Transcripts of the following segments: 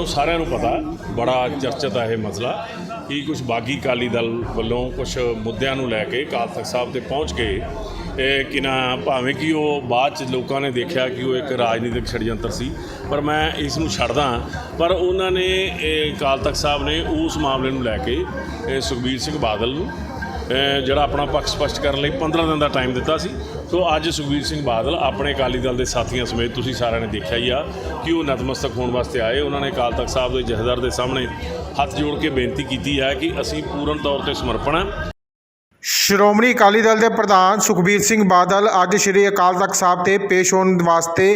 ਨੂੰ ਸਾਰਿਆਂ ਨੂੰ ਪਤਾ, ਬੜਾ ਚਰਚਿਤ ਹੈ ਇਹ ਮਸਲਾ, ਕਿ ਕੁਝ ਬਾਗੀ ਕਾਲੀ ਦਲ ਵੱਲੋਂ ਕੁਝ ਮੁੱਦਿਆਂ ਨੂੰ ਲੈ ਕੇ ਅਕਾਲ ਤਖਤ ਸਾਹਿਬ ਤੇ ਪਹੁੰਚ ਕੇ, ਇਹ ਕਿ ਨਾ ਭਾਵੇਂ ਕਿ ਉਹ ਬਾਅਦ ਚ ਲੋਕਾਂ ਨੇ ਦੇਖਿਆ ਕਿ ਉਹ ਇੱਕ ਰਾਜਨੀਤਿਕ ਛੜਯੰਤਰ ਸੀ, ਪਰ ਮੈਂ ਇਸ ਨੂੰ ਛੱਡਦਾ ਪਰ ਉਹਨਾਂ ਨੇ, ਇਹ ਅਕਾਲ ਤਖਤ ਸਾਹਿਬ ਨੇ ਉਸ ਮਾਮਲੇ ਨੂੰ ਲੈ ਕੇ ਸੁਖਬੀਰ ਸਿੰਘ ਬਾਦਲ ਨੂੰ ਜਿਹੜਾ ਆਪਣਾ ਪੱਖ ਸਪਸ਼ਟ ਕਰਨ ਲਈ 15 ਦਿਨ ਦਾ ਟਾਈਮ ਦਿੱਤਾ ਸੀ। ਸੋ ਅੱਜ ਸੁਖਬੀਰ ਸਿੰਘ ਬਾਦਲ ਆਪਣੇ ਅਕਾਲੀ ਦਲ ਦੇ ਸਾਥੀਆਂ ਸਮੇਤ ਤੁਸੀਂ ਸਾਰਿਆਂ ਨੇ ਦੇਖਿਆ ਹੀ ਆ ਕਿ ਉਹ ਨਤਮਸਤਕ ਹੋਣ ਵਾਸਤੇ ਆਏ। ਉਹਨਾਂ ਨੇ ਅਕਾਲ ਤਖਤ ਸਾਹਿਬ ਦੇ ਜਥੇਦਾਰ ਦੇ ਸਾਹਮਣੇ ਹੱਥ ਜੋੜ ਕੇ ਬੇਨਤੀ ਕੀਤੀ ਹੈ ਕਿ ਅਸੀਂ ਪੂਰਨ ਤੌਰ ਤੇ ਸਮਰਪਣ ਹਾਂ। ਸ਼੍ਰੋਮਣੀ ਅਕਾਲੀ ਦਲ ਦੇ ਪ੍ਰਧਾਨ ਸੁਖਬੀਰ ਸਿੰਘ ਬਾਦਲ ਅੱਜ ਸ੍ਰੀ ਅਕਾਲ ਤਖਤ ਸਾਹਿਬ ਤੇ ਪੇਸ਼ ਹੋਣ ਵਾਸਤੇ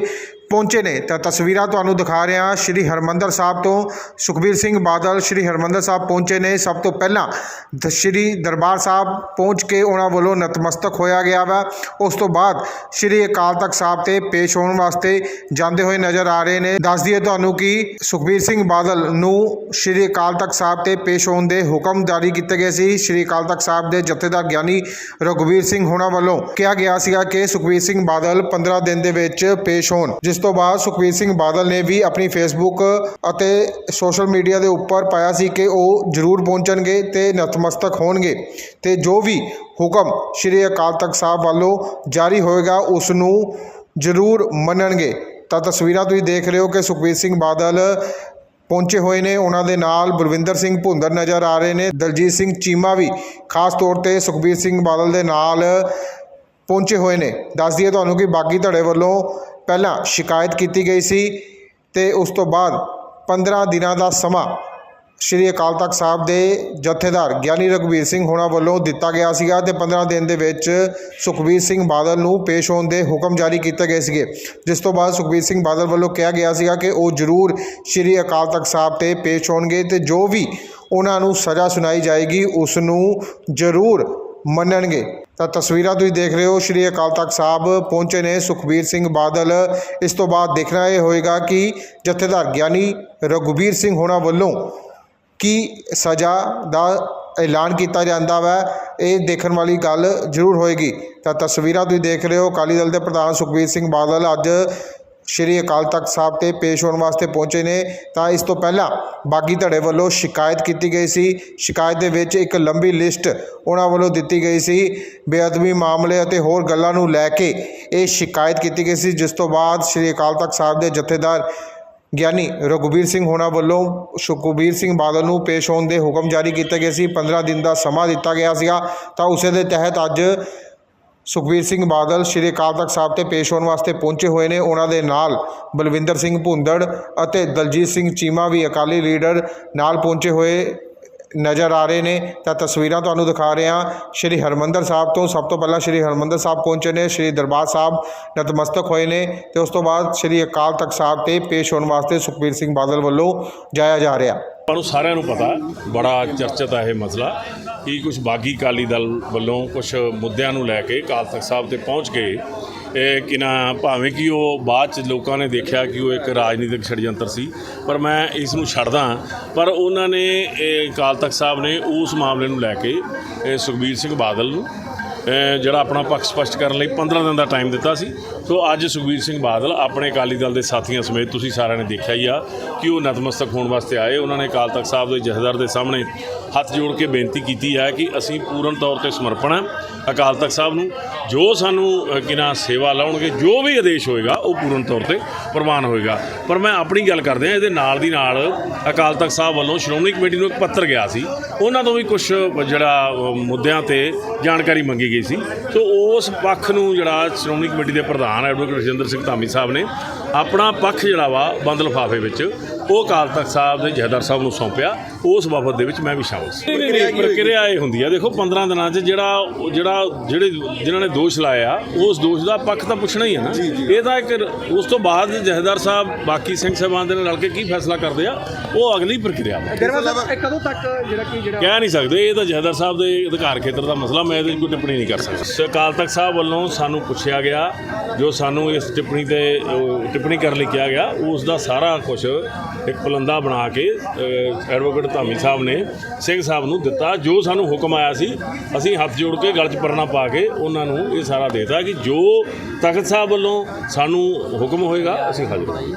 ਪਹੁੰਚੇ ਨੇ। ਤਾਂ ਤਸਵੀਰਾਂ ਤੁਹਾਨੂੰ ਦਿਖਾ ਰਿਹਾ ਸ੍ਰੀ ਹਰਮੰਦਰ ਸਾਹਿਬ ਤੋਂ ਸੁਖਬੀਰ ਸਿੰਘ ਬਾਦਲ, ਸ੍ਰੀ ਹਰਮੰਦਰ ਸਾਹਿਬ ਪਹੁੰਚੇ ਨੇ। ਸਭ ਤੋਂ ਪਹਿਲਾਂ ਦ- ਸ੍ਰੀ ਦਰਬਾਰ ਸਾਹਿਬ ਪਹੁੰਚ ਕੇ ਉਹਨਾਂ ਵੱਲੋਂ ਨਤਮਸਤਕ ਹੋਇਆ ਗਿਆ ਵਾ। ਉਸ ਤੋਂ ਬਾਅਦ ਸ੍ਰੀ ਅਕਾਲ ਤਖਤ ਸਾਹਿਬ ਤੇ ਪੇਸ਼ ਹੋਣ ਵਾਸਤੇ ਜਾਂਦੇ ਹੋਏ ਨਜ਼ਰ ਆ ਰਹੇ ਨੇ। ਦੱਸ ਦਈਏ ਤੁਹਾਨੂੰ ਕਿ ਸੁਖਬੀਰ ਸਿੰਘ ਬਾਦਲ ਨੂੰ ਸ੍ਰੀ ਅਕਾਲ ਤਖਤ ਸਾਹਿਬ ਤੇ ਪੇਸ਼ ਹੋਣ ਦੇ ਹੁਕਮ ਜਾਰੀ ਕੀਤੇ ਗਏ ਸੀ। ਸ੍ਰੀ ਅਕਾਲ ਤਖਤ ਸਾਹਿਬ ਦੇ ਜਥੇਦਾਰ ਗਿਆਨੀ ਰਘੁਵੀਰ ਸਿੰਘ ਹੋਣਾ ਵੱਲੋਂ ਕਿਹਾ ਗਿਆ ਸੀਗਾ ਕਿ ਸੁਖਬੀਰ ਸਿੰਘ ਬਾਦਲ 15 ਦਿਨ ਦੇ ਵਿੱਚ ਪੇਸ਼ ਹੋਣ, ਜਿਸ ਤੋਂ ਬਾਅਦ ਸੁਖਬੀਰ ਸਿੰਘ ਬਾਦਲ ਨੇ ਵੀ ਆਪਣੀ ਫੇਸਬੁੱਕ ਅਤੇ ਸੋਸ਼ਲ ਮੀਡੀਆ ਦੇ ਉੱਪਰ ਪਾਇਆ ਸੀ ਕਿ ਉਹ ਜ਼ਰੂਰ ਪਹੁੰਚਣਗੇ ਤੇ ਨਤਮਸਤਕ ਹੋਣਗੇ। ਤੇ ਜੋ ਵੀ ਹੁਕਮ ਸ੍ਰੀ ਅਕਾਲ ਤਖਤ ਸਾਹਿਬ ਵੱਲੋਂ ਜਾਰੀ ਹੋਏਗਾ, ਉਸ ਨੂੰ ਜ਼ਰੂਰ ਮੰਨਣਗੇ। ਤਾਂ ਤਸਵੀਰਾਂ ਤੁਸੀਂ ਦੇਖ ਰਹੇ ਹੋ ਕਿ ਸੁਖਬੀਰ ਸਿੰਘ ਬਾਦਲ ਪਹੁੰਚੇ ਹੋਏ ਨੇ। ਉਹਨਾਂ ਦੇ ਨਾਲ ਬਲਵਿੰਦਰ ਸਿੰਘ ਭੁੰਦਰ ਨਜ਼ਰ ਆ ਰਹੇ ਨੇ। ਦਲਜੀਤ ਸਿੰਘ ਚੀਮਾ ਵੀ ਖਾਸ ਤੌਰ ਤੇ ਸੁਖਬੀਰ ਸਿੰਘ ਬਾਦਲ ਦੇ ਨਾਲ ਪਹੁੰਚੇ ਹੋਏ ਨੇ। ਦੱਸ ਦਈਏ ਤੁਹਾਨੂੰ ਕਿ ਬਾਗੀ ਧੜੇ ਵੱਲੋਂ ਪਹਿਲਾਂ ਸ਼ਿਕਾਇਤ ਕੀਤੀ ਗਈ ਸੀ ਤੇ ਉਸ ਤੋਂ ਬਾਅਦ 15 ਦਿਨਾਂ ਦਾ ਸਮਾਂ ਸ਼੍ਰੀ ਅਕਾਲ ਤਖਤ ਸਾਹਿਬ ਦੇ ਜਥੇਦਾਰ ਗਿਆਨੀ ਰਘਵੀਰ ਸਿੰਘ ਹੋਣਾ ਵੱਲੋਂ ਦਿੱਤਾ ਗਿਆ ਸੀਗਾ ਤੇ 15 ਦਿਨ ਦੇ ਵਿੱਚ ਸੁਖਬੀਰ ਸਿੰਘ ਬਾਦਲ ਨੂੰ ਪੇਸ਼ ਹੋਣ ਦੇ ਹੁਕਮ ਜਾਰੀ ਕੀਤੇ ਗਏ ਸੀਗੇ। ਜਿਸ ਤੋਂ ਬਾਅਦ ਸੁਖਬੀਰ ਸਿੰਘ ਬਾਦਲ ਵੱਲੋਂ ਕਿਹਾ ਗਿਆ ਸੀਗਾ ਕਿ ਉਹ ਜ਼ਰੂਰ ਸ਼੍ਰੀ ਅਕਾਲ ਤਖਤ ਸਾਹਿਬ ਤੇ ਪੇਸ਼ ਹੋਣਗੇ ਤੇ ਜੋ ਵੀ ਉਹਨਾਂ ਨੂੰ ਸਜ਼ਾ ਸੁਣਾਈ ਜਾਏਗੀ, ਉਸ ਨੂੰ ਜ਼ਰੂਰ ਮੰਨਣਗੇ। ਤਾਂ ਤਸਵੀਰਾਂ ਤੁਸੀਂ ਦੇਖ ਰਹੇ ਹੋ, ਸ਼੍ਰੀ ਅਕਾਲ ਤਖਤ ਸਾਹਿਬ ਪਹੁੰਚੇ ਨੇ ਸੁਖਬੀਰ ਸਿੰਘ ਬਾਦਲ। ਇਸ ਤੋਂ ਬਾਅਦ ਦੇਖਣਾ ਇਹ ਹੋਏਗਾ ਕਿ ਜਥੇਦਾਰ ਗਿਆਨੀ ਰਘੁਬੀਰ ਸਿੰਘ ਹੋਣਾ ਵੱਲੋਂ ਕੀ ਸਜ਼ਾ ਦਾ ਐਲਾਨ ਕੀਤਾ ਜਾਂਦਾ ਵਾ, ਇਹ ਦੇਖਣ ਵਾਲੀ ਗੱਲ ਜ਼ਰੂਰ ਹੋਏਗੀ। ਤਾਂ ਤਸਵੀਰਾਂ ਤੁਸੀਂ ਦੇਖ ਰਹੇ ਹੋ, ਅਕਾਲੀ ਦਲ ਦੇ ਪ੍ਰਧਾਨ ਸੁਖਬੀਰ ਸਿੰਘ ਬਾਦਲ ਅੱਜ ਸ਼੍ਰੀ ਅਕਾਲ ਤਖਤ ਸਾਹਿਬ ਤੇ ਪੇਸ਼ ਹੋਣ ਵਾਸਤੇ ਪਹੁੰਚੇ ਨੇ, ਤਾਂ ਇਸ ਤੋਂ ਪਹਿਲਾਂ ਬਾਗੀ ਧੜੇ ਵੱਲੋਂ ਸ਼ਿਕਾਇਤ ਕੀਤੀ ਗਈ ਸੀ। ਸ਼ਿਕਾਇਤ ਦੇ ਵਿੱਚ ਇੱਕ ਲੰਬੀ ਲਿਸਟ ਉਹਨਾਂ ਵੱਲੋਂ ਦਿੱਤੀ ਗਈ ਸੀ। ਬੇਅਦਬੀ ਮਾਮਲੇ ਅਤੇ ਹੋਰ ਗੱਲਾਂ ਨੂੰ ਲੈ ਕੇ ਇਹ ਸ਼ਿਕਾਇਤ ਕੀਤੀ ਗਈ ਸੀ, ਜਿਸ ਤੋਂ ਬਾਅਦ ਸ਼੍ਰੀ ਅਕਾਲ ਤਖਤ ਸਾਹਿਬ ਦੇ ਜਥੇਦਾਰ ਗਿਆਨੀ ਰਘੁਬੀਰ ਸਿੰਘ ਹੋਣਾ ਵੱਲੋਂ ਸੁਖਬੀਰ ਸਿੰਘ ਬਾਦਲ ਨੂੰ ਪੇਸ਼ ਹੋਣ ਦੇ ਹੁਕਮ ਜਾਰੀ ਕੀਤੇ ਗਏ ਸੀ। 15 ਦਿਨ ਦਾ ਸਮਾਂ ਦਿੱਤਾ ਗਿਆ ਸੀਗਾ, ਤਾਂ ਉਸੇ ਦੇ ਤਹਿਤ ਅੱਜ ਸੁਖਬੀਰ ਸਿੰਘ ਬਾਦਲ ਸ਼੍ਰੀ ਅਕਾਲ ਤਖਤ ਸਾਹਿਬ ਤੇ ਪੇਸ਼ ਹੋਣ ਵਾਸਤੇ ਪਹੁੰਚੇ ਹੋਏ ਨੇ। ਉਹਨਾਂ ਦੇ ਨਾਲ ਬਲਵਿੰਦਰ ਸਿੰਘ ਭੁੰਦੜ ਅਤੇ ਦਲਜੀਤ ਸਿੰਘ ਚੀਮਾ ਵੀ ਅਕਾਲੀ ਲੀਡਰ ਨਾਲ ਪਹੁੰਚੇ ਹੋਏ ਨਜ਼ਰ ਆ ਰਹੇ ਨੇ। ਤਾਂ ਤਸਵੀਰਾਂ ਤੁਹਾਨੂੰ ਦਿਖਾ ਰਹੇ ਹਾਂ। ਸ਼੍ਰੀ ਹਰਮੰਦਰ ਸਾਹਿਬ ਤੋਂ ਸਭ ਤੋਂ ਪਹਿਲਾਂ ਸ਼੍ਰੀ ਹਰਮੰਦਰ ਸਾਹਿਬ ਪਹੁੰਚੇ ਨੇ। ਸ਼੍ਰੀ ਦਰਬਾਰ ਸਾਹਿਬ ਨਤਮਸਤਕ ਹੋਏ ਨੇ ਤੇ ਉਸ ਤੋਂ ਬਾਅਦ ਸ਼੍ਰੀ ਅਕਾਲ ਤਖਤ ਸਾਹਿਬ ਤੇ ਪੇਸ਼ ਹੋਣ ਵਾਸਤੇ ਸੁਖਬੀਰ ਸਿੰਘ ਬਾਦਲ ਵੱਲੋਂ ਜਾਇਆ ਜਾ ਰਿਹਾ। ਆਪਾਂ ਨੂੰ ਸਾਰਿਆਂ ਨੂੰ ਪਤਾ, ਬੜਾ ਚਰਚਿਤ ਹੈ ਇਹ ਮਸਲਾ, ਕਿ ਕੁਝ ਬਾਗੀ ਕਾਲੀ ਦਲ ਵੱਲੋਂ ਕੁਝ ਮੁੱਦਿਆਂ ਨੂੰ ਲੈ ਕੇ ਅਕਾਲ ਤਖਤ ਸਾਹਿਬ ਤੇ ਪਹੁੰਚ ਕੇ, ਇਹ ਕਿ ਨਾ ਭਾਵੇਂ ਕਿ ਉਹ ਬਾਅਦ ਚ ਲੋਕਾਂ ਨੇ ਦੇਖਿਆ ਕਿ ਉਹ ਇੱਕ ਰਾਜਨੀਤਿਕ ਛੜਯੰਤਰ ਸੀ, ਪਰ ਮੈਂ ਇਸ ਨੂੰ ਛੱਡਦਾ ਪਰ ਉਹਨਾਂ ਨੇ, ਇਹ ਅਕਾਲ ਤਖਤ ਸਾਹਿਬ ਨੇ ਉਸ ਮਾਮਲੇ ਨੂੰ ਲੈ ਕੇ, ਇਹ ਸੁਖਬੀਰ ਸਿੰਘ ਬਾਦਲ ਨੂੰ ਜਿਹੜਾ ਆਪਣਾ ਪੱਖ ਸਪਸ਼ਟ ਕਰਨ ਲਈ 15 ਦਿਨ ਦਾ ਟਾਈਮ ਦਿੱਤਾ ਸੀ। ਸੋ ਅੱਜ ਸੁਖਬੀਰ ਸਿੰਘ ਬਾਦਲ ਆਪਣੇ ਅਕਾਲੀ ਦਲ ਦੇ ਸਾਥੀਆਂ ਸਮੇਤ ਤੁਸੀਂ ਸਾਰਿਆਂ ਨੇ ਦੇਖਿਆ ਹੀ ਆ ਕਿ ਉਹ ਨਤਮਸਤਕ ਹੋਣ ਵਾਸਤੇ ਆਏ। ਉਹਨਾਂ ਨੇ ਅਕਾਲ ਤਖਤ ਸਾਹਿਬ ਦੇ ਜਥੇਦਾਰ ਦੇ ਸਾਹਮਣੇ ਹੱਥ ਜੋੜ ਕੇ ਬੇਨਤੀ ਕੀਤੀ ਹੈ ਕਿ ਅਸੀਂ ਪੂਰਨ ਤੌਰ ਤੇ ਸਮਰਪਣ ਹੈ। ਅਕਾਲ ਤਖਤ ਸਾਹਿਬ ਨੂੰ ਜੋ ਸਾਨੂੰ ਅਹ, ਕਿ ਨਾ ਸੇਵਾ ਲਾਉਣਗੇ ਜੋ ਵੀ ਆਦੇਸ਼ ਹੋਏਗਾ ਉਹ ਪੂਰਨ ਤੌਰ ਤੇ ਪ੍ਰਵਾਨ ਹੋਏਗਾ। ਪਰ ਮੈਂ ਆਪਣੀ ਗੱਲ ਕਰਦੇ ਹਾਂ ਇਹਦੇ ਨਾਲ ਦੀ ਨਾਲ ਅਕਾਲ ਤਖਤ ਸਾਹਿਬ ਵੱਲੋਂ ਸ਼੍ਰੋਮਣੀ ਕਮੇਟੀ ਨੂੰ ਇੱਕ ਪੱਤਰ ਗਿਆ ਸੀ। ਉਹਨਾਂ ਤੋਂ ਵੀ ਕੁਝ ਜਿਹੜਾ ਮੁੱਦਿਆਂ ਤੇ ਜਾਣਕਾਰੀ ਮੰਗੀ ਗਈ ਸੀ। ਸੋ ਉਸ ਪੱਖ ਨੂੰ ਜਿਹੜਾ ਸ਼੍ਰੋਮਣੀ ਕਮੇਟੀ ਦੇ ਪ੍ਰਧਾਨ ਐਡਵੋਕੇਟ ਰਜਿੰਦਰ ਸਿੰਘ ਧਾਮੀ ਸਾਹਿਬ ਨੇ ਆਪਣਾ ਪੱਖ ਜਿਹੜਾ ਵਾ ਬੰਦ ਲਿਫਾਫੇ ਵਿੱਚ ਉਹ ਅਕਾਲ ਤਖਤ ਸਾਹਿਬ ਦੇ ਜਹਦਰ ਸਾਹਿਬ ਨੂੰ ਸੌਂਪਿਆ। ਉਸ ਬਾਬਤ ਦੇ ਵਿੱਚ ਮੈਂ ਵੀ ਸ਼ਾਮਲ ਸੀ। ਪ੍ਰਕਿਰਿਆ ਇਹ ਹੁੰਦੀ ਆ। ਦੇਖੋ 15 ਦਿਨਾਂ 'ਚ ਜਿਹੜਾ ਜਿਹੜਾ ਜਿਹੜੇ ਜਿਨ੍ਹਾਂ ਨੇ ਦੋਸ਼ ਲਾਇਆ ਉਸ ਦੋਸ਼ ਦਾ ਪੱਖ ਤਾਂ ਪੁੱਛਣਾ ਹੀ ਹੈ ਨਾ। ਇਹ ਤਾਂ ਇੱਕ ਉਸ ਤੋਂ ਬਾਅਦ ਜਹਦਰ ਸਾਹਿਬ ਬਾਕੀ ਸਿੰਘ ਸਾਹਿਬਾਨ ਦੇ ਨਾਲ ਰਲ ਕੇ ਕੀ ਫੈਸਲਾ ਕਰਦੇ ਆ ਉਹ ਅਗਲੀ ਪ੍ਰਕਿਰਿਆ ਇਹ ਕਦੋਂ ਤੱਕ ਜਿਹੜਾ ਕਿ ਜਿਹੜਾ ਕਹਿ ਨਹੀਂ ਸਕਦੇ। ਇਹ ਤਾਂ ਜਹਦਰ ਸਾਹਿਬ ਦੇ ਅਧਿਕਾਰ ਖੇਤਰ ਦਾ ਮਸਲਾ ਮੈਂ ਇਹਦੇ ਕੋਈ ਟਿੱਪਣੀ ਨਹੀਂ ਕਰ ਸਕਦਾ। ਅਕਾਲ ਤਖਤ ਸਾਹਿਬ ਵੱਲੋਂ ਸਾਨੂੰ ਪੁੱਛਿਆ ਗਿਆ ਜੋ ਸਾਨੂੰ ਇਸ ਟਿੱਪਣੀ ਤੇ ਟਿੱਪਣੀ ਕਰਨ ਲਈ ਕਿਹਾ ਗਿਆ ਉਸ ਦਾ ਸਾਰਾ ਕੁਝ ਇੱਕ ਪਲੰਦਾ ਬਣਾ ਕੇ ਐਡਵੋਕੇਟ ਧਾਮੀ ਸਾਹਿਬ ਨੇ, ਸਿੰਘ ਸਾਹਿਬ ਨੂੰ ਦਿੱਤਾ, ਜੋ ਸਾਨੂੰ ਹੁਕਮ ਆਇਆ ਸੀ, ਅਸੀਂ ਹੱਥ ਜੋੜ ਕੇ ਗਲ 'ਚ ਪਰਨਾ ਪਾ ਕੇ ਉਹਨਾਂ ਨੂੰ ਇਹ ਸਾਰਾ ਦੇਤਾ ਕਿ ਜੋ ਤਖਤ ਸਾਹਿਬ ਵੱਲੋਂ ਸਾਨੂੰ ਹੁਕਮ ਹੋਏਗਾ, ਅਸੀਂ ਹਾਜ਼ਰ